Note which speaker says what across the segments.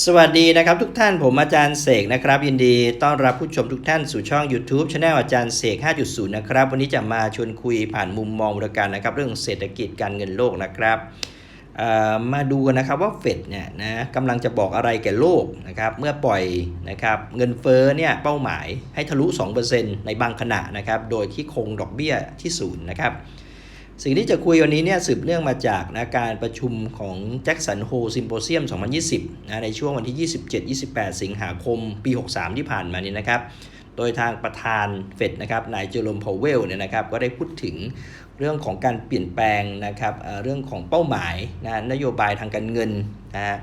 Speaker 1: สวัสดีนะครับทุกท่านผมอาจารย์เสกนะครับ ยินดีต้อนรับผู้ชมทุกท่านสู่ช่อง YouTube c h anel อาจารย์เสก 5.0 นะครับ วันนี้จะมาชวนคุยผ่านมุมมองบริการนะครับ เรื่องเศรษฐกิจการเงินโลกนะครับมาดูกันนะครับว่าเฟดเนี่ยนะกำลังจะบอกอะไรแก่โลกนะครับเมื่อปล่อยนะครับเงินเฟ้อเนี่ยเป้าหมายให้ทะลุ 2%ในบางขณะนะครับโดยที่คงดอกเบี้ยที่ศูนย์นะครับ สิ่งที่จะคุยวันนี้เนี่ยสืบเนื่องมาจากนะการประชุมของแจ็คสันโฮซิมโพเซียม 2020นะในช่วงวันที่ 27-28 สิงหาคมปี 63 ที่ผ่านมานี้นะครับ โดยทางประธานเฟดนะครับนายเจอร์โรมพาวเวลเนี่ยนะครับก็ได้พูดถึงเรื่องของการเปลี่ยนแปลงนะครับเรื่องของเป้าหมายนะนโยบายทางการเงินนะฮะ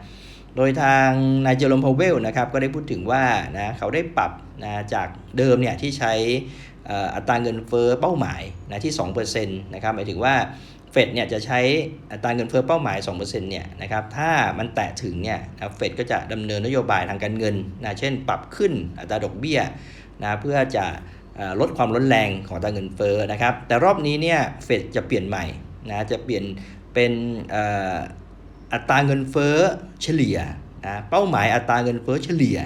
Speaker 1: โดยทางนายเจอร์โรมพาวเวลนะครับก็ได้พูดถึงว่านะเขาได้ปรับนะจากเดิมเนี่ยที่ใช้ อัตราเงินเฟ้อเป้าหมายนะที่2%นะครับหมายถึงว่าเฟดเนี่ยจะใช้อัตราเงินเฟ้อเป้าหมาย2%เนี่ยนะครับถ้ามันแตะถึงเนี่ยนะเฟดก็จะดำเนินนโยบายทางการเงินนะเช่น ปรับขึ้นอัตราดอกเบี้ยนะเพื่อจะลดความร้อนแรงของอัตราเงินเฟ้อนะครับแต่รอบนี้เนี่ยเฟดจะเปลี่ยนใหม่นะจะเปลี่ยนเป็นอัตราเงินเฟ้อเฉลี่ยนะเป้าหมายอัตราเงินเฟ้อเฉลี่ย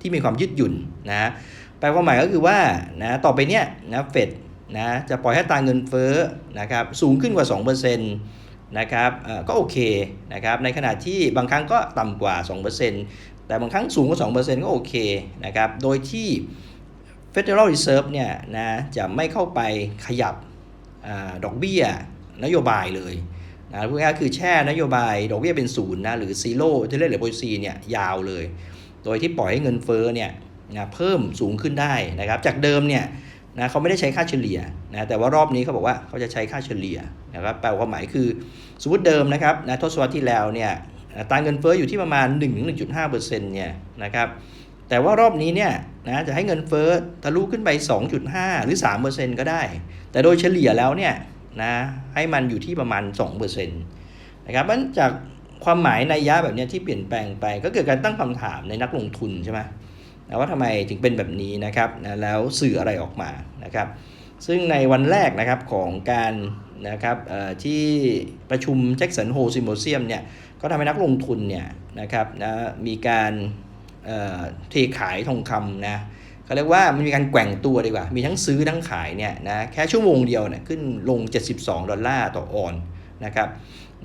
Speaker 1: ที่มีความยืดหยุ่นนะ แปลความหมายก็คือว่านะต่อไปเนี้ยนะเฟดนะจะปล่อยให้ตราเงินเฟ้อนะครับสูงขึ้นกว่า 2%นะครับเออก็โอเคนะครับในขณะที่บางครั้งก็ต่ำกว่า 2%แต่บางครั้งสูงกว่า 2%ก็โอเคนะครับโดยที่ Federal Reserve เนี่ยนะจะไม่เข้าไปขยับอดอกเบี้ยนโยบายเลยนะพูดง่ายๆคือแช่นโยบายดอกเบี้ยเป็นศูนย์นะหรือซีโร่ที่เรียกหรือโพซีเนี่ยยาวเลย โดยที่ปล่อยให้เงินเฟ้อเนี่ย นะเพิ่มสูงขึ้นได้นะครับ จากเดิมเนี่ยนะเขาไม่ได้ใช้ค่าเฉลี่ยนะแต่ว่ารอบนี้เขาบอกว่าเขาจะใช้ค่าเฉลี่ยนะครับแปลความหมายคือสมมติเดิมนะครับนะทศวรรษที่แล้วเนี่ยอัตาเงินเฟ้ออยู่ที่ประมาณ 1-1.5%เนี่ยนะครับแต่ว่ารอบนี้เนี่ยนะจะให้เงินเฟ้อทะลุขึ้นไป 2.5 หรือ 3%ก็ได้ แต่โดยเฉลี่ยแล้วเนี่ยนะให้มันอยู่ที่ประมาณ 2%นะครับมันจากความหมายในยะแบบนี้ที่เปลี่ยนแปลงไปก็เกิดการตั้งคำถามในนักลงทุนใช่ไหม นะว่าทำไมถึงเป็นแบบนี้นะครับนะแล้วสื่ออะไรออกมานะครับ ซึ่งในวันแรกนะครับของการนะครับที่ประชุมแจ็คสันโฮซิมโพเซียมเนี่ยก็ทำให้นักลงทุนเนี่ยนะครับนะมีการเทขายทองคำนะเขาเรียกว่ามันมีการแกว่งตัวดีกว่า มีทั้งซื้อทั้งขายเนี่ยนะแค่ชั่วโมงเดียวเนี่ยขึ้นลง 72 ดอลลาร์ต่อออนนะครับ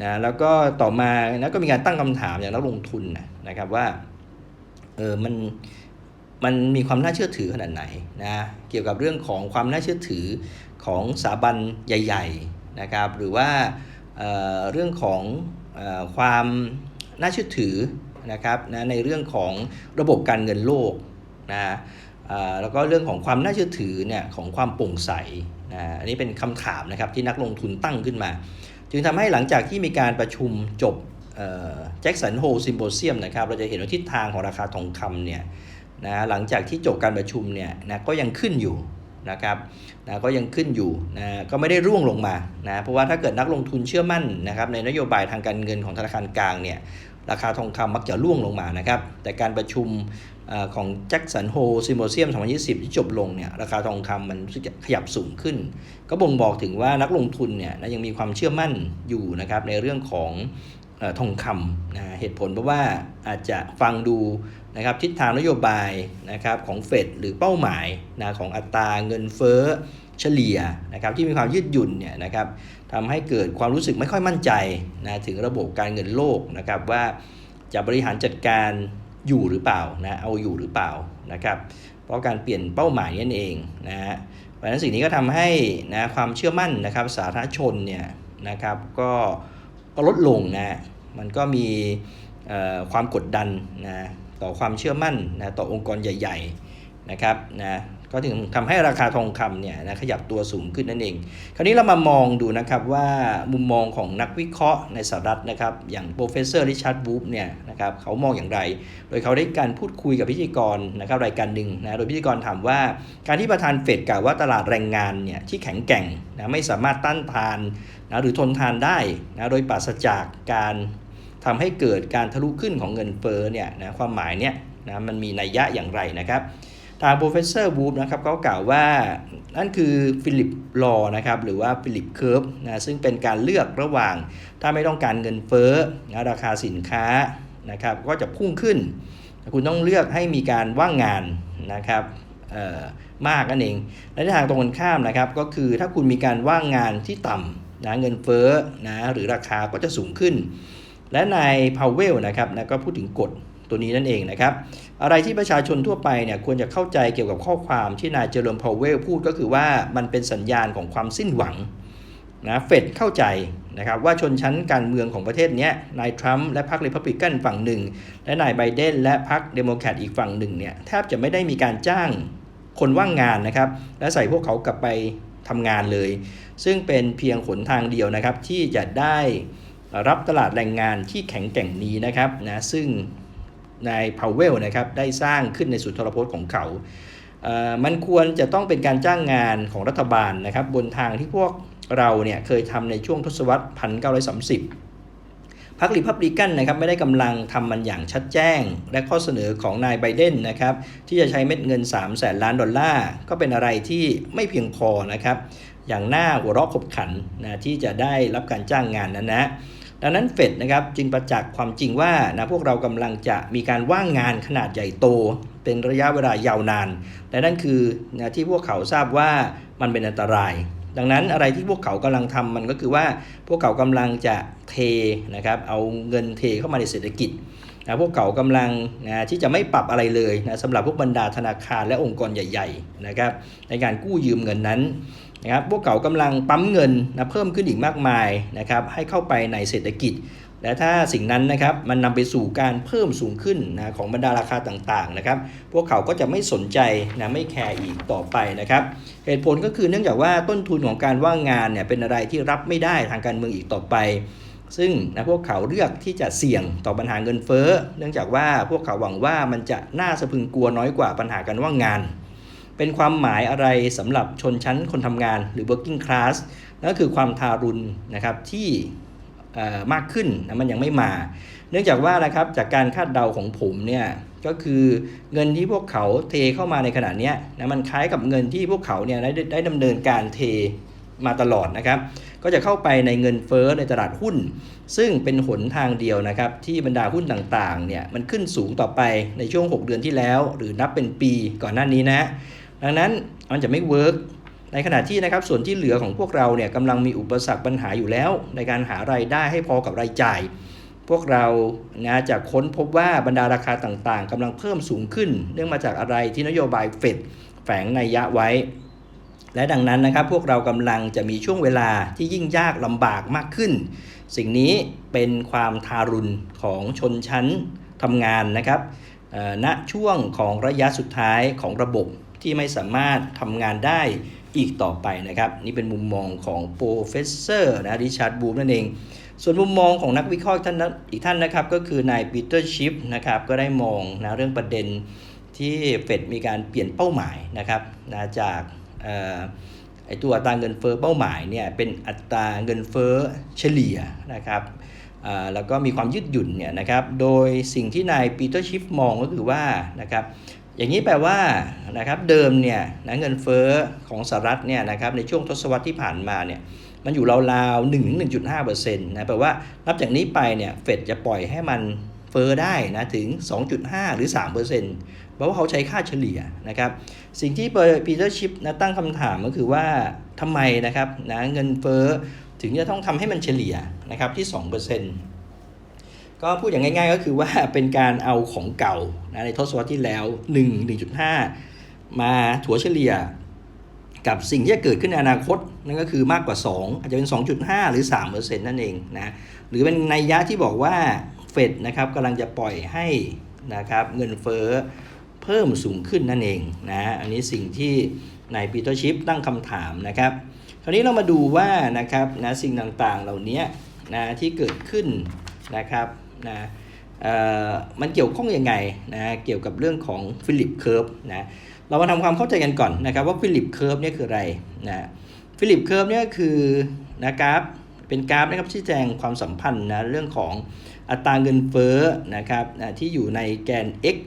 Speaker 1: นะแล้วก็ต่อมานะก็มีการตั้งคำถามอย่างนักลงทุนนะครับว่าเออมัน มันมีความน่าเชื่อถือขนาดไหนนะเกี่ยวกับเรื่องของความน่าเชื่อถือของสถาบันใหญ่ ๆนะครับ หรือว่าเเรื่องของอความน่าเชื่อถือนะครับนะในเรื่องของระบบการเงินโลกนะแล้วก็เรื่องของความน่าเชื่อถือเนี่ยของความโปร่งใสนะอันนี้เป็นคำถามนะครับที่นักลงทุนตั้งขึ้นมา จึงทำให้หลังจากที่มีการประชุมจบแจ็คสันโฮซิมโพเซียมนะครับเราจะเห็นว่าทิศทางของราคาทองคำเนี่ย นะหลังจากที่จบการประชุมเนี่ยนะก็ยังขึ้นอยู่นะครับนะก็ยังขึ้นอยู่นะก็ไม่ได้ร่วงลงมานะเพราะว่าถ้าเกิดนักลงทุนเชื่อมั่นนะครับในนโยบายทางการเงินของธนาคารกลางเนี่ยราคาทองคำมักจะร่วงลงมานะครับแต่การประชุมอของแจ็คสันโฮซิมโพเซียม 2020 ที่จบลงเนี่ยราคาทองคำมันขยับสูงขึ้น ก็บ่งบอกถึงว่านักลงทุนเนี่ยนะยังมีความเชื่อมั่นอยู่นะครับในเรื่องของ ทองคำนะเหตุผลเพราะว่าอาจจะฟังดูนะครับทิศทางนโยบายนะครับของเฟดหรือเป้าหมายนะของอัตราเงินเฟ้อเฉลี่ยนะครับที่มีความยืดหยุ่นเนี่ยนะครับทำให้เกิดความรู้สึกไม่ค่อยมั่นใจนะถึงระบบการเงินโลกนะครับว่าจะบริหารจัดการอยู่หรือเปล่านะเอาอยู่หรือเปล่านะครับเพราะการเปลี่ยนเป้าหมายนั่นเองนะฮะเพราะฉะนั้นสิ่งนี้ก็ทำให้นะความเชื่อมั่นนะครับสาธารณชนเนี่ยนะครับก็ ก็ลดลงนะ มันก็มีความกดดันนะต่อความเชื่อมั่นนะต่อองค์กรใหญ่ ๆนะครับนะก็ถึงทำให้ราคาทองคำเนี่ยนะขยับตัวสูงขึ้นนั่นเอง คราวนี้เรามามองดูนะครับว่ามุมมองของนักวิเคราะห์ในสหรัฐนะครับ อย่างโปรเฟสเซอร์ริชาร์ดบูฟเนี่ยนะครับเขามองอย่างไร โดยเขาได้การพูดคุยกับพิธีกรนะครับรายการหนึ่งนะโดยพิธีกรถามว่า การที่ประธานเฟดกล่าวว่าตลาดแรงงานเนี่ยที่แข็งแกร่งนะไม่สามารถต้านทาน นะหรือทนทานได้นะโดยปราศจากการทำให้เกิดการทะลุขึ้นของเงินเฟ้อเนี่ยนะความหมายเนี่ยนะมันมีนัยยะอย่างไรนะครับทาง professor w o o นะครับเขากล่าวว่านั่นคือฟิลิปลอนะครับหรือว่าฟิลิปเคิร์ฟนะซึ่งเป็นการเลือกระหว่างถ้าไม่ต้องการเงินเฟ้อนะราคาสินค้านะครับก็จะพุ่งขึ้น คุณต้องเลือกให้มีการว่างงานนะครับมากนั่นเองและในทางตรงกันข้ามนะครับก็คือถ้าคุณมีการว่างงานที่ต่ำ นะเงินเฟ้อนะหรือราคาก็จะสูงขึ้น และนายพาวเวลนะครับนะก็พูดถึงกฎตัวนี้นั่นเองนะครับ อะไรที่ประชาชนทั่วไปเนี่ยควรจะเข้าใจเกี่ยวกับข้อความที่นายเจอร์มพาวเวลพูดก็คือว่ามันเป็นสัญญาณของความสิ้นหวังนะเฟดเข้าใจนะครับว่าชนชั้นการเมืองของประเทศนี้นายทรัมป์และพรรครีพับลิกันฝั่งหนึ่ง และนายไบเดนและพรรคเดโมแครตอีกฝั่งหนึ่งเนี่ยแทบจะไม่ได้มีการจ้างคนว่างงานนะครับ และใส่พวกเขากลับไป ทำงานเลย ซึ่งเป็นเพียงหนทางเดียวนะครับ ที่จะได้รับตลาดแรงงานที่แข็งแกร่งนี้นะครับนะซึ่งนายพาวเวลนะครับได้สร้างขึ้นในสุนทรพจน์ของเขาเมันควรจะต้องเป็นการจ้างงานของรัฐบาลนะครับ บนทางที่พวกเราเนี่ยเคยทำในช่วงทศวรรษ 1930 พรรครีพับลิกันนะครับไม่ได้กำลังทำมันอย่างชัดแจ้ง และข้อเสนอของนายไบเดนนะครับที่จะใช้เม็ดเงิน 3 0 0แสนล้านดอลลาร์ก็เป็นอะไรที่ไม่เพียงพอนะครับอย่างหน่าหัวเราะขบขันนะที่จะได้รับการจ้างงานนั้นนะดังนั้นเฟดนะครับจึงประจักษ์ความจริงว่านะพวกเรากำลังจะมีการว่างงานขนาดใหญ่โต เป็นระยะเวลายาวนาน และนั่นคือนะที่พวกเขาทราบว่ามันเป็นอันตราย ดังนั้นอะไรที่พวกเขากำลังทำมันก็คือว่าพวกเขากำลังจะเทนะครับเอาเงินเทเข้ามาในเศรษฐกิจนะพวกเขากำลังนะที่จะไม่ปรับอะไรเลยนะสำหรับพวกบรรดาธนาคารและองค์กรใหญ่ๆนะครับในการกู้ยืมเงินนั้นนะครับพวกเขากำลังปั๊มเงินนะเพิ่มขึ้นอีกมากมายนะครับให้เข้าไปในเศรษฐกิจ และถ้าสิ่งนั้นนะครับมันนำไปสู่การเพิ่มสูงขึ้นนะของบรรดาราคาต่างๆนะครับ พวกเขาก็จะไม่สนใจนะไม่แคร์อีกต่อไปนะครับ เหตุผลก็คือเนื่องจากว่าต้นทุนของการว่างงานเนี่ยเป็นอะไรที่รับไม่ได้ทางการเมืองอีกต่อไป ซึ่งนะพวกเขาเลือกที่จะเสี่ยงต่อปัญหาเงินเฟ้อ เนื่องจากว่าพวกเขาหวังว่ามันจะน่าสะพึงกลัวน้อยกว่าปัญหาการว่างงาน เป็นความหมายอะไรสำหรับชนชั้นคนทำงานหรือ working class นั่นก็คือความทารุณนะครับที่ มากขึ้นนะมันยังไม่มา เนื่องจากว่านะครับจากการคาดเดาของผมเนี่ยก็คือเงินที่พวกเขาเทเข้ามาในขณะนี้นะมันคล้ายกับเงินที่พวกเขาเนี่ยได้ได้ดำเนินการเทมาตลอดนะครับ ก็จะเข้าไปในเงินเฟ้อในตลาดหุ้น ซึ่งเป็นหนทางเดียวนะครับที่บรรดาหุ้นต่างๆเนี่ยมันขึ้นสูงต่อไปในช่วง 6 เดือนที่แล้ว หรือนับเป็นปีก่อนหน้านี้นะ ดังนั้นมันจะไม่เวิร์ก ในขณะที่นะครับส่วนที่เหลือของพวกเราเนี่ยกำลังมีอุปสรรคปัญหาอยู่แล้ว ในการหารายได้ให้พอกับรายจ่าย พวกเรานะจะค้นพบว่าบรรดาราคาต่างๆกำลังเพิ่มสูงขึ้น เนื่องมาจากอะไรที่นโยบายเฟดแฝงในยะไว้ และดังนั้นนะครับพวกเรากำลังจะมีช่วงเวลาที่ยิ่งยากลำบากมากขึ้น สิ่งนี้เป็นความทารุณของชนชั้นทำงานนะครับณช่วงของระยะสุดท้ายของระบบที่ไม่สามารถทำงานได้ อีกต่อไปนะครับ นี่เป็นมุมมองของโปรเฟสเซอร์นะริชาร์ดบูมนั่นเอง ส่วนมุมมองของนักวิเคราะห์ท่านอีกท่านนะครับ ก็คือนายปีเตอร์ชิฟนะครับก็ได้มองนะเรื่องประเด็นที่เฟดมีการเปลี่ยนเป้าหมายนะครับนะจากเอ่อไอตัวอัตราเงินเฟ้อเป้าหมายเนี่ยเป็นอัตราเงินเฟ้อเฉลี่ยนะครับแล้วก็มีความยืดหยุ่นเนี่ยนะครับ โดยสิ่งที่นายปีเตอร์ชิฟมองก็คือว่านะครับ อย่างนี้แปลว่านะครับเดิมเนี่ยนะเงินเฟ้อของสหรัฐเนี่ยนะครับในช่วงทศวรรษที่ผ่านมาเนี่ยมันอยู่ราวๆ1ถึง1.5%นะแปลว่านับจากนี้ไปเนี่ยเฟดจะปล่อยให้มันเฟ้อได้นะถึง 2.5 หรือ3%เซ็นต์เพราะว่าเขาใช้ค่าเฉลี่ยนะครับ สิ่งที่ปีเตอร์ชิปนะตั้งคำถามก็คือว่าทำไมนะครับนะเงินเฟ้อถึงจะต้องทำให้มันเฉลี่ยนะครับที่ 2% ก็พูดอย่างง่ายๆก็คือว่าเป็นการเอาของเก่านะในทศวรรษที่แล้ว 1 1.5 มาถัวเฉลี่ยกับสิ่งที่จะเกิดขึ้นในอนาคต นั่นก็คือมากกว่า 2 อาจจะเป็น 2.5 หรือ 3%นั่นเองนะหรือเป็นนัยยะที่บอกว่าเฟดนะครับกำลังจะปล่อยให้นะครับเงินเฟ้อเพิ่มสูงขึ้นนั่นเองนะอันนี้สิ่งที่นายปีเตอร์ชิปตั้งคำถามนะครับคราวนี้เรามาดูว่านะครับนะสิ่งต่างๆเหล่านี้นะที่เกิดขึ้นนะครับ นะเอ่อมันเกี่ยวข้องยังไงนะเกี่ยวกับเรื่องของฟิลิปเคิร์ฟนะเรามาทำความเข้าใจกันก่อนนะครับว่าฟิลิปเคิร์ฟเนี่ยคืออะไรนะฟิลิปเคิร์ฟเนี่ยคือนะครับเป็นกราฟนะครับชี้แจงความสัมพันธ์นะเรื่องของอัตราเงินเฟ้อนะครับนะที่อยู่ในแกน x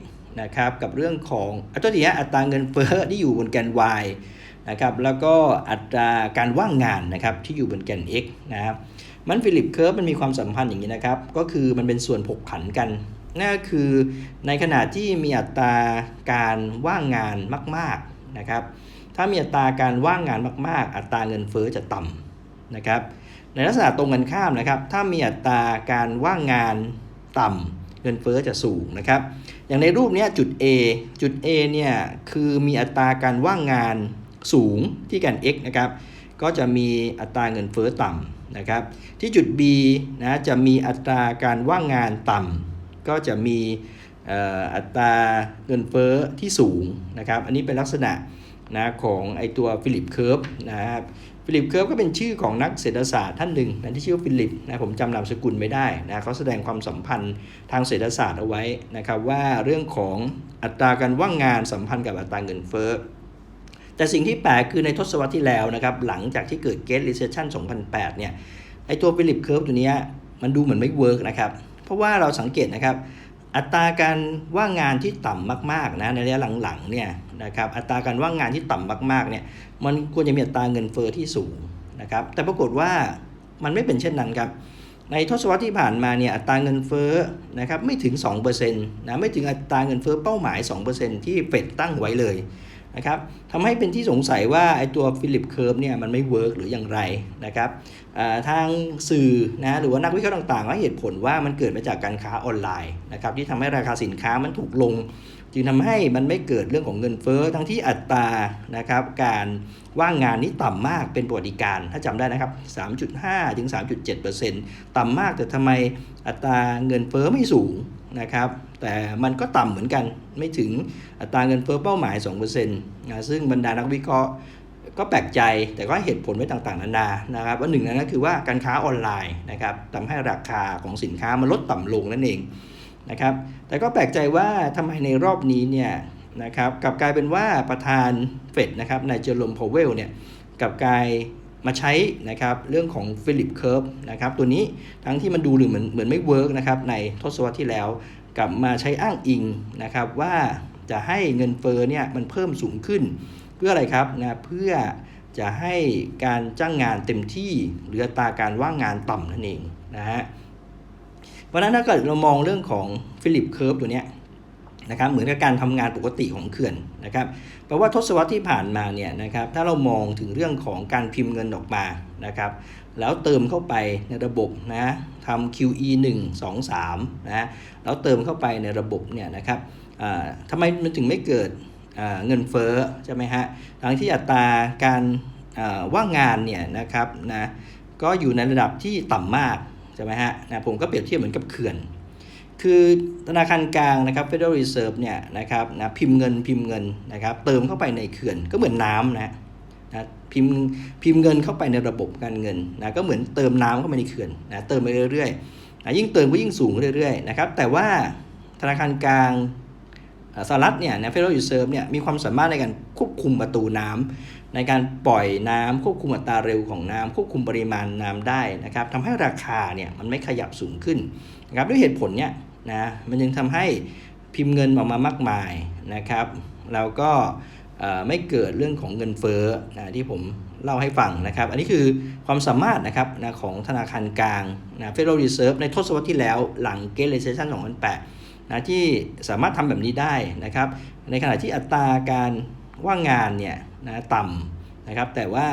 Speaker 1: นะครับกับเรื่องของอัตราที่อัตราเงินเฟ้อที่อยู่บนแกน y นะครับแล้วก็อัตราการว่างงานนะครับที่อยู่บนแกน x นะครับ มันฟิลิปเคิร์ฟมันมีความสัมพันธ์อย่างนี้นะครับ ก็คือมันเป็นส่วนผกผันกันนั่นก็คือในขณะที่มีอัตราการว่างงานมาก ๆนะครับ ถ้ามีอัตราการว่างงานมาก ๆ อัตราเงินเฟ้อจะต่ำนะครับ ในลักษณะตรงกันข้ามนะครับ ถ้ามีอัตราการว่างงานต่ำเงินเฟ้อจะสูงนะครับ อย่างในรูปนี้จุด A จุด A เนี่ยคือมีอัตราการว่างงานสูงที่กัน x นะครับ ก็จะมีอัตราเงินเฟ้อต่ำนะครับ ที่จุด B นะจะมีอัตราการว่างงานต่ำก็จะมีอัตราเงินเฟ้อที่สูงนะครับ อันนี้เป็นลักษณะนะของไอตัวฟิลิปเคิร์ฟนะครับฟิลิปเคิร์ฟก็เป็นชื่อของนักเศรษฐศาสตร์ท่านหนึ่งนะที่ชื่อฟิลิปนะผมจำนามสกุลไม่ได้นะเขาแสดงความสัมพันธ์ทางเศรษฐศาสตร์เอาไว้นะครับว่าเรื่องของอัตราการว่างงานสัมพันธ์กับอัตราเงินเฟ้อ แต่สิ่งที่แปลกคือในทศวรรษที่แล้วนะครับหลังจากที่เกิด Great Recession 2008 เนี่ยไอตัวฟิลิปเคิร์ฟตัวเนี้ยมันดูเหมือนไม่เวิร์กนะครับ เพราะว่าเราสังเกตนะครับอัตราการว่างงานที่ต่ำมากๆนะในระยะหลังๆเนี่ยนะครับอัตราการว่างงานที่ต่ำมากๆเนี่ยมันควรจะมีอัตราเงินเฟอ้อที่สูงนะครับแต่ปรากฏว่ามันไม่เป็นเช่นนั้นครับในทศวรรษที่ผ่านมาเนี่ยอัตราเงินเฟ้อนะครับไม่ถึง2%นะไม่ถึงอัตราเงินเฟ้อเป้าหมาย 2%ที่เฟดตั้งไว้เลย นะครับทำให้เป็นที่สงสัยว่าไอ้ตัวฟิลิปเคิร์ฟเนี่ยมันไม่เวิร์กหรืออย่างไรนะครับทางสื่อนะหรือว่านักวิเคราะห์ต่างๆให้เหตุผลว่ามันเกิดมาจากการค้าออนไลน์นะครับที่ทำให้ราคาสินค้ามันถูกลง จึงทำให้มันไม่เกิดเรื่องของเงินเฟ้อทั้งที่อัตรานะครับการว่างงานนี้ต่ำมากเป็นประวัติการณ์ถ้าจำได้นะครับ 3.5 ถึง 3.7 ต่ำมากแต่ทำไมอัตราเงินเฟ้อไม่สูงนะครับแต่มันก็ต่ำเหมือนกันไม่ถึงอัตราเงินเฟ้อเป้าหมาย 2%นะซึ่งบรรดานักวิเคราะห์ก็แปลกใจแต่ก็ให้เหตุผลไว้ต่างๆ นานานะครับว่าหนึ่งนั้นก็คือว่าการค้าออนไลน์นะครับทำให้ราคาของสินค้ามันลดต่ำลงนั่นเอง นะครับ แต่ก็แปลกใจว่าทำไมในรอบนี้เนี่ยนะครับกลับกลายเป็นว่าประธานเฟดนะครับนายเจอร์โรมพาวเวลเนี่ยกลับกลายมาใช้นะครับเรื่องของฟิลิปเคิร์ฟนะครับตัวนี้ทั้งที่มันดูหรือเหมือนเหมือนไม่เวิร์กนะครับในทศวรรษที่แล้วกลับมาใช้อ้างอิงนะครับว่าจะให้เงินเฟ้อเนี่ยมันเพิ่มสูงขึ้น เพื่ออะไรครับนะเพื่อจะให้การจ้างงานเต็มที่หรือตาการว่างงานต่ำนั่นเองนะฮะ ราะฉะนั้นถ้าเกิดเรามองเรื่องของฟิลิปเคิร์ฟตัวเนี้ยนะครับเหมือนกับการทำงานปกติของเขื่อนนะครับแปลว่าทศวรรษที่ผ่านมาเนี่ยนะครับถ้าเรามองถึงเรื่องของการพิมพ์เงินออกมานะครับแล้วเติมเข้าไปในระบบนะทำ QE 1 2 3นะแล้วเติมเข้าไปในระบบเนี่ยนะครับทำไมมันถึงไม่เกิดเงินเฟ้อใช่ไหมฮะทั้งที่อัตราการว่างงานเนี่ยนะครับนะก็อยู่ในระดับที่ต่ำมาก ใช่ไหมฮะนะผมก็เปรียบเทียบเหมือนกับเขื่อน คือธนาคารกลางนะครับ Federal Reserve เนี่ยนะครับนะพิมพ์เงินพิมพ์เงินนะครับ เติมเข้าไปในเขื่อนก็เหมือนน้ำนะนะพิมพ์พิมพ์เงินเข้าไปในระบบการเงินนะก็เหมือนเติมน้ำเข้าไปในเขื่อนนะเติมไปเรื่อยๆนะยิ่งเติมก็ยิ่งสูงเรื่อยๆนะครับแต่ว่าธนาคารกลางสหรัฐเนี่ยนะ Federal Reserve เนี่ยมีความสามารถในการควบคุมประตูน้ำ ในการปล่อยน้ำควบคุมอัตราเร็วของน้ำควบคุมปริมาณน้ำได้นะครับทำให้ราคาเนี่ยมันไม่ขยับสูงขึ้นนะครับด้วยเหตุผลเนี่ยนะมันยังทำให้พิมพ์เงินออกมามากมายนะครับแล้วก็ไม่เกิดเรื่องของเงินเฟ้อนะที่ผมเล่าให้ฟังนะครับ อันนี้คือความสามารถนะครับนะของธนาคารกลางนะ Federal Reserve ในทศวรรษที่แล้วหลัง Great Recession 2008นะที่สามารถทำแบบนี้ได้นะครับ ในขณะที่อัตราการว่างงานเนี่ย นะต่ำนะครับ แต่ว่า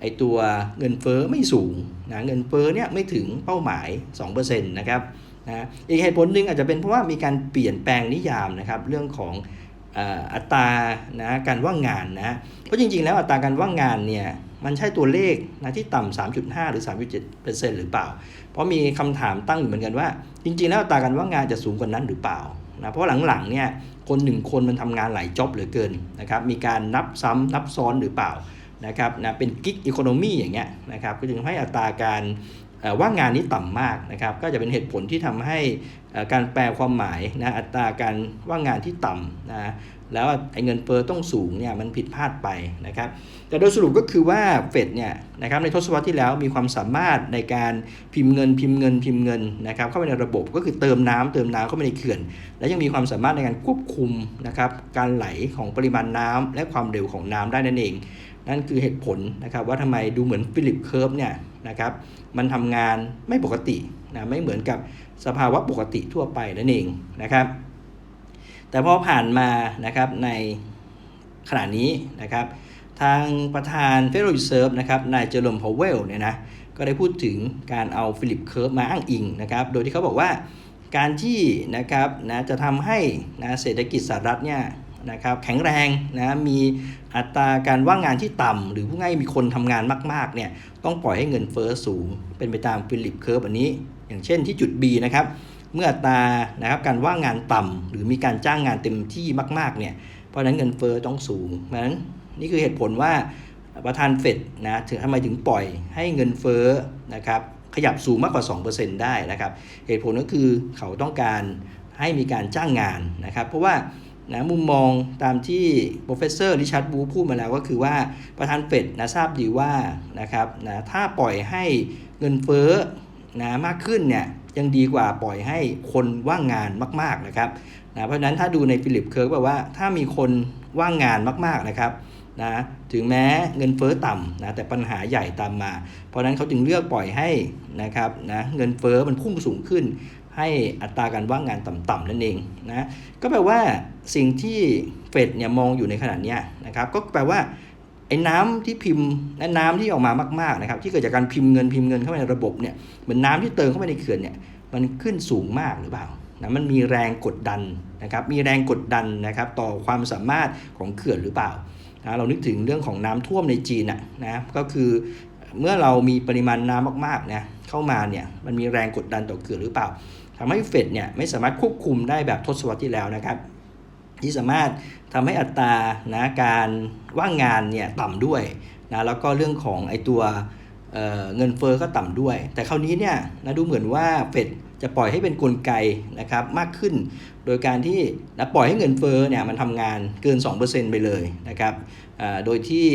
Speaker 1: ไอตัวเงินเฟ้อไม่สูงนะเงินเฟ้อเนี่ยไม่ถึงเป้าหมาย 2%นะครับนะอีกเหตุผลหนึ่งอาจจะเป็นเพราะว่ามีการเปลี่ยนแปลงนิยามนะครับเรื่องของอัตรานะการว่างงานนะเพราะจริงๆ แล้วอัตราการว่างงานเนี่ยมันใช่ตัวเลขนะที่ต่ำ3.5 หรือ 3.7%หรือเปล่า เพราะมีคำถามตั้งอยู่เหมือนกันว่า จริงๆ แล้วอัตราการว่างงานจะสูงกว่านั้นหรือเปล่านะเพราะหลังๆเนี่ย คนหนึ่งคนมันทำงานหลายจ็อบเหลือเกินนะครับมีการนับซ้ำนับซ้อนหรือเปล่านะครับนะเป็นกิ๊กอีโคโนมีอย่างเงี้ยนะครับก็จึงให้อัตราการว่างงานนี้ต่ำมากนะครับก็จะเป็นเหตุผลที่ทำให้การแปลความหมายนะอัตราการว่างงานที่ต่ำนะ แล้วไอ้เงินเฟ้อต้องสูงเนี่ยมันผิดพลาดไปนะครับ แต่โดยสรุปก็คือว่าเฟดเนี่ยนะครับในทศวรรษที่แล้วมีความสามารถในการพิมพ์เงินพิมพ์เงินพิมพ์เงินนะครับเข้าไปในระบบก็คือเติมน้ำเติมน้ำเข้าไปในเขื่อน และยังมีความสามารถในการควบคุมนะครับการไหลของปริมาณน้ำและความเร็วของน้ำได้นั่นเอง นั่นคือเหตุผลนะครับว่าทำไมดูเหมือนฟิลิปเคิร์ฟเนี่ยนะครับมันทำงานไม่ปกตินะไม่เหมือนกับสภาวะปกติทั่วไปนั่นเองนะครับ แต่พอผ่านมานะครับในขณะนี้นะครับทางประธาน Federal Reserve นะครับนายเจอร์มพาวเวลเนี่ยนะก็ได้พูดถึงการเอาฟิลิปเคิร์ฟมาอ้างอิงนะครับโดยที่เขาบอกว่าการที่นะครับนะจะทำให้นะเศรษฐกิจสหรัฐเนี่ยนะครับแข็งแรงนะมีอัตราการว่างงานที่ต่ำ หรือผู้ง่ายมีคนทำงานมากๆเนี่ยต้องปล่อยให้เงินเฟอ้อสูงเป็นไปตามฟิลิปเคิร์ฟอันนี้ อย่างเช่นที่จุด B นะครับ เมื่อตานะครับการว่างงานต่ำหรือมีการจ้างงานเต็มที่มากๆเนี่ยเพราะนั้นเงินเฟอ้อต้องสูงเพราะนั้นนี่คือเหตุผลว่าประธานเฟดนะถึงทำไมถึงปล่อยให้เงินเฟอ้อนะครับขยับสูงมากกว่า 2%ได้นะครับ เหตุผลก็คือเขาต้องการให้มีการจ้างงานนะครับ เพราะว่านะมุมมองตามที่ professor ริชาร์ดบูพูดมาแล้วก็คือว่าประธานเฟดนะทราบดีว่านะครับนะถ้าปล่อยให้เงินเฟ้อนะมากขึ้นเนี่ย ยังดีกว่าปล่อยให้คนว่างงานมาก ๆนะครับนะเพราะฉะนั้นถ้าดูในฟิลิปเคิร์กแบบว่าถ้ามีคนว่างงานมากๆนะครับนะถึงแม้เงินเฟ้อต่ำนะแต่ปัญหาใหญ่ตามมา เพราะนั้นเขาจึงเลือกปล่อยให้นะครับนะเงินเฟ้อมันพุ่งสูงขึ้น ให้อัตราการว่างงานต่ำๆนั่นเองนะก็แปลว่าสิ่งที่เฟดเนี่ยมองอยู่ในขณะนี้นะครับก็แปลว่า ไอ้น้ำที่พิมพ์และน้ำที่ออกมามากๆนะครับ ที่เกิดจากการพิมพ์เงินพิมพ์เงินเข้าไปในระบบเนี่ยเหมือนน้ำที่เติมเข้าไปในเขื่อนเนี่ยมันขึ้นสูงมากหรือเปล่านะมันมีแรงกดดันนะครับมีแรงกดดันนะครับต่อความสามารถของเขื่อนหรือเปล่านะเรานึกถึงเรื่องของน้ำท่วมในจีนนะนะก็คือเมื่อเรามีปริมาณน้ำมากๆนะเข้ามาเนี่ยมันมีแรงกดดันต่อเขื่อนหรือเปล่าทำให้เฟดเนี่ยไม่สามารถควบคุมได้แบบทศวรรษที่แล้วนะครับ ที่สามารถทำให้อัตรานะการว่างงานเนี่ยต่ำด้วยนะแล้วก็เรื่องของไอตัวเเงินเฟอ้อก็ต่ำด้วย แต่คราวนี้เนี่ยนะดูเหมือนว่าเฟดจะปล่อยให้เป็นนกลไกนะครับมากขึ้น โดยการที่นะปล่อยให้เงินเฟอ้อเนี่ยมันทำงานเกิน 2%ไปเลยนะครับโดยที่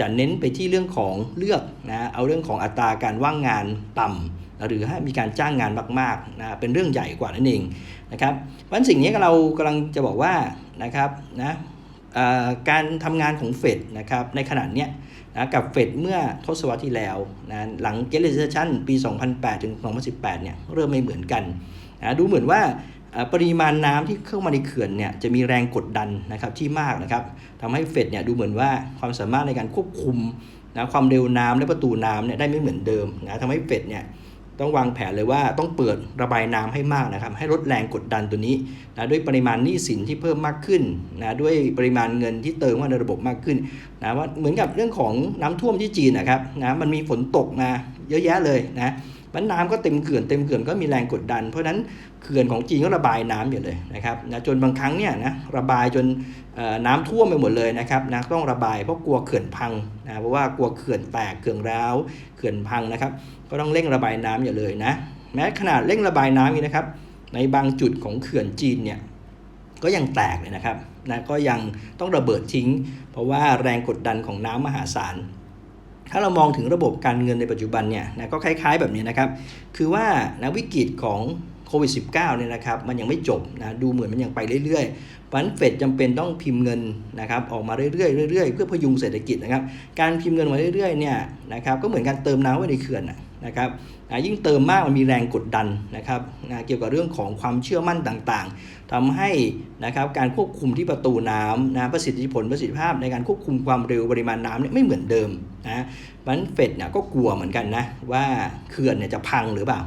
Speaker 1: จะเน้นไปที่เรื่องของเลือกนะเอาเรื่องของอัตราการว่างงานต่ำ หรือให้มีการจ้างงานมากๆนะเป็นเรื่องใหญ่กว่านั่นเองนะครับเพราะฉะนั้นสิ่งนี้เรากำลังจะบอกว่านะครับนะการทำงานของเฟดนะครับในขณะเนี้ยนะกับเฟดเมื่อทศวรรษที่แล้วนะหลังเก r เ e ชันปี 2008 ถึง 2018 เนี่ยเริ่มไม่เหมือนกันนะดูเหมือนว่าปริมาณน้ำที่เข้ามาในเขื่อนเนี่ยจะมีแรงกดดันนะครับที่มากนะครับทำให้เฟดเนี่ยดูเหมือนว่าความสามารถในการควบคุมนะความเร็วน้ำและประตูน้ำเนี่ยได้ไม่เหมือนเดิมนะทำให้เฟดเนี่ย ต้องวางแผนเลยว่าต้องเปิดระบายน้ำให้มากนะครับ ให้ลดแรงกดดันตัวนี้นะด้วยปริมาณหนี้สินที่เพิ่มมากขึ้นนะด้วยปริมาณเงินที่เติมเข้าในระบบมากขึ้นนะว่าเหมือนกับเรื่องของน้ำท่วมที่จีนนะครับนะมันมีฝนตกมาเยอะแยะเลยนะมันน้ำก็เต็มเขื่อนเต็มเขื่อนก็มีแรงกดดัน เพราะนั้นเขื่อนของจีนก็ระบายน้ำอยู่เลยนะครับนะจนบางครั้งเนี่ยนะระบายจนน้ำท่วมไปหมดเลยนะครับนะต้องระบายเพราะกลัวเขื่อนพังนะเพราะว่ากลัวเขื่อนแตกเขื่อนร้าวเขื่อนพังนะครับ ก็ต้องเร่งระบายน้ำอย่าเลยนะ แม้ขนาดเร่งระบายน้ำนี้นะครับ ในบางจุดของเขื่อนจีนเนี่ยก็ยังแตกเลยนะครับนะก็ยังต้องระเบิดทิ้ง เพราะว่าแรงกดดันของน้ำมหาศาลถ้าเรามองถึงระบบการเงินในปัจจุบันเนี่ยนะก็คล้ายๆแบบนี้นะครับ คือว่านะวิกฤตของ โควิด -19 เนี่ยนะครับมันยังไม่จบนะดูเหมือนมันยังไปเรื่อยๆเพราะนั้นเฟดจำเป็นต้องพิมพ์เงินนะครับออกมาเรื่อยๆเรื่อยๆเพื่อพยุงเศรษฐกิจนะครับการพิมพ์เงินมาเรื่อยๆเนี่ยนะครับก็เหมือนการเติมน้ำไว้ในเขื่อนนะครับนะยิ่งเติมมากมันมีแรงกดดันนะครับนะเกี่ยวกับเรื่องของความเชื่อมั่นต่างๆทำให้นะครับการควบคุมที่ประตูน้ำนะประสิทธิผลประสิทธิภาพในการควบคุมความเร็วปริมาณน้ำเนี่ยไม่เหมือนเดิมนะเพราะฉะนั้นเฟดเนี่ยก็กลัวเหมือนกันนะว่าเขื่อนเนี่ยจะพังหรือเปล่า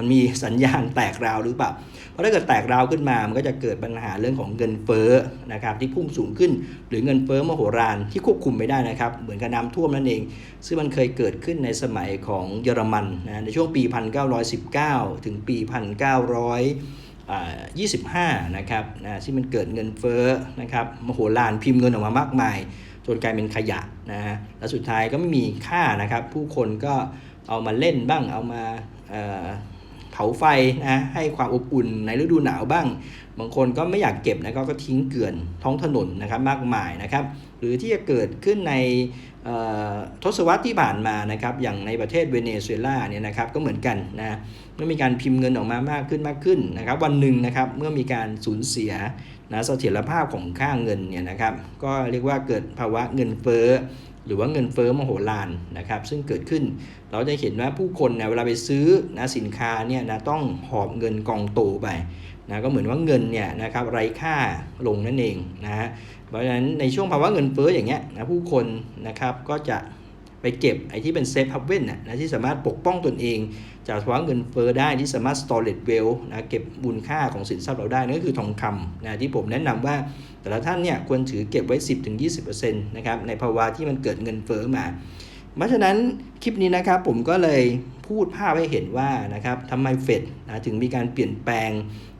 Speaker 1: มันมีสัญญาณแตกราวหรือเปล่า เพราะถ้าเกิดแตกราวขึ้นมา มันก็จะเกิดปัญหาเรื่องของเงินเฟ้อนะครับที่พุ่งสูงขึ้น หรือเงินเฟ้อมโหฬารที่ควบคุมไม่ได้นะครับ เหมือนกับน้ำท่วมนั่นเอง ซึ่งมันเคยเกิดขึ้นในสมัยของเยอรมันนะในช่วงปี 1919 ถึงปี 1925 นะครับนะที่มันเกิดเงินเฟ้อนะครับมโหฬารพิมพ์เงินออกมามากมาย จนกลายเป็นขยะนะฮะแล้วสุดท้ายก็ไม่มีค่านะครับ ผู้คนก็เอามาเล่นบ้างเอามาาไฟนะให้ความอบอุ่นในฤดูหนาวบ้าง บางคนก็ไม่อยากเก็บนะก็ก็ทิ้งเกลื่อนท้องถนนนะครับมากมายนะครับ หรือที่จะเกิดขึ้นในทศวรรษที่ผ่านมานะครับอย่างในประเทศเวเนซุเอลาเนี่ยนะครับก็เหมือนกันนะเมื่อมีการพิมพ์เงินออกมามากขึ้นมากขึ้นนะครับ วันหนึ่งนะครับเมื่อมีการสูญเสีย นะเสถียรภาพของค่าเงินเนี่ยนะครับก็เรียกว่าเกิดภาวะเงินเฟ้อหรือว่าเงินเฟ้อมโหฬารนะครับซึ่งเกิดขึ้นเราจะเห็นว่าผู้คนเนี่ยเวลาไปซื้อนะสินค้าเนี่ยนะต้องหอบเงินกองโตไปนะก็เหมือนว่าเงินเนี่ยนะครับไร้ค่าลงนั่นเองนะฮะเพราะฉะนั้นในช่วงภาวะเงินเฟ้ออย่างเงี้ยนะผู้คนนะครับก็จะ ไปเก็บไอ้ที่เป็นเซฟฮับเว่นนะนะที่สามารถปกป้องตนเอง จากภาวะเงินเฟ้อได้ที่สามารถ storage well นะเก็บมูลค่าของสินทรัพย์เราได้นั่นก็คือทองคำนะที่ผมแนะนำว่าแต่ละท่านเนี่ยควรถือเก็บไว้ 10-20%นะครับในภาวะที่มันเกิดเงินเฟ้อมา เพราะฉะนั้นคลิปนี้นะครับผมก็เลยพูดภาพให้เห็นว่านะครับทำไมเฟดนะถึงมีการเปลี่ยนแปลง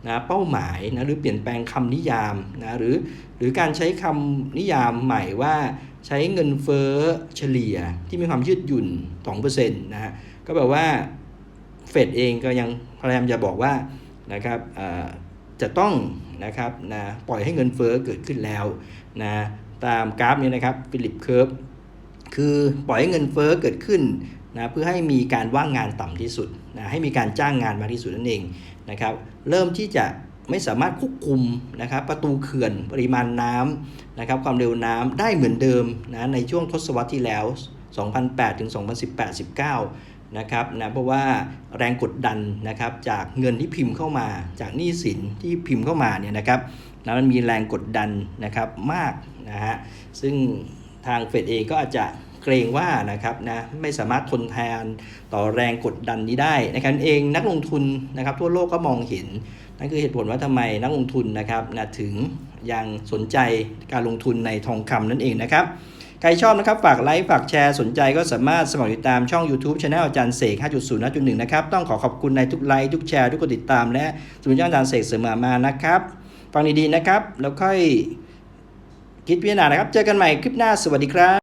Speaker 1: นะเป้าหมายนะหรือเปลี่ยนแปลงคำนิยามนะหรือหรือการใช้คำนิยามใหม่ว่าใช้เงินเฟ้อเฉลี่ยที่มีความยืดหยุ่น 2%นะฮะก็แปลว่าเฟดเองก็ยังพยายามจะบอกว่านะครับเอ่อจะต้องนะครับนะปล่อยให้เงินเฟ้อเกิดขึ้นแล้วนะตามกราฟนี้นะครับฟิลิปเคิร์ฟ คือปล่อยให้เงินเฟ้อเกิดขึ้นนะเพื่อให้มีการว่างงานต่ำที่สุดนะให้มีการจ้างงานมากที่สุดนั่นเองนะครับเริ่มที่จะไม่สามารถควบคุมนะครับประตูเขื่อนปริมาณน้ำนะครับความเร็วน้ำได้เหมือนเดิมนะในช่วงทศวรรษที่แล้ว 2008 ถึง 2018 19 นะครับนะเพราะว่าแรงกดดันนะครับจากเงินที่พิมพ์เข้ามา จากหนี้สินที่พิมพ์เข้ามาเนี่ยนะครับนะมันมีแรงกดดันนะครับมากนะฮะซึ่ง ทางเฟดเองก็อาจจะเกรงว่านะครับนะไม่สามารถทนทานต่อแรงกดดันนี้ได้นะครับเองนักลงทุนนะครับทั่วโลกก็มองเห็น นั่นคือเหตุผลว่าทำไมนักลงทุนนะครับนะถึงยังสนใจการลงทุนในทองคำนั่นเองนะครับ ใครชอบนะครับ ฝากไลค์ ฝากแชร์สนใจก็สามารถสมัครติดตามช่อง YouTube c h anel อาจารย์เสก 5.0 5.1นะครับ ต้องขอขอบคุณในทุกไลค์ทุกแชร์ทุกกดติดตามและสมุนช่องอาจารย์เสกเสมมามานะครับ ฟังดีๆนะครับ แล้วค่อย คิดพิจารณานะครับ เจอกันใหม่คลิปหน้าสวัสดีครับ